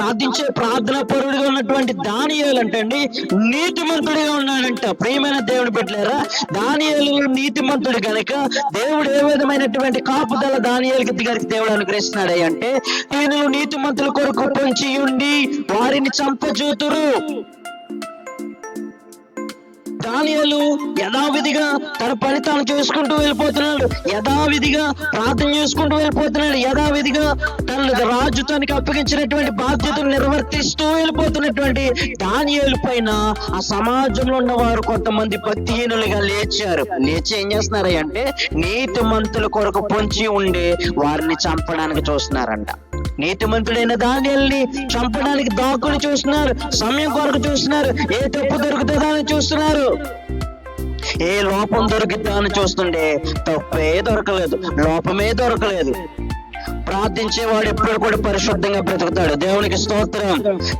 ప్రార్థించే ప్రార్థన పరుడుగా ఉన్నటువంటి దానియేలు అంటండి నీతిమంతుడిగా ఉన్నాడంట. ప్రియమైన దేవుడు పెట్టలేరా దానియాలు నీతిమంతుడు కనుక దేవుడు ఏ విధమైనటువంటి కాపుదల దానియాలకి గారికి దేవుడు అనుగ్రహిస్తున్నాడే అంటే నేను నీతిమంతుల కొరకు పొంచి ఉండి వారిని చంపజూతురు. దానియలు యథావిధిగా తన పని తాను చేసుకుంటూ వెళ్ళిపోతున్నాడు. యథావిధిగా ప్రార్థన చేసుకుంటూ వెళ్ళిపోతున్నాడు. యథావిధిగా తన రాజు తనకి అప్పగించినటువంటి బాధ్యతలు నిర్వర్తిస్తూ వెళ్ళిపోతున్నటువంటి దానియాలు పైన ఆ సమాజంలో ఉన్న వారు కొంతమంది భక్తిహీనులుగా లేచారు. లేచి ఏం చేస్తున్నారంటే నీతి మంతుల కొరకు పొంచి ఉండే వారిని చంపడానికి చూస్తున్నారంట. నీతిమంతుడైన దానియల్ని చంపడానికి దాకులు చూస్తున్నారు సమయం కొరకు చూస్తున్నారు ఏ తప్పు దొరుకుతుందా అని చూస్తున్నారు. ఏ లోపం దొరికిద్దా అని చూస్తుండే తప్పే దొరకలేదు లోపమే దొరకలేదు. ప్రార్థించేవాడు ఎప్పుడు కూడా పరిశుద్ధంగా బ్రతుకుతాడు. దేవునికి స్తోత్రం.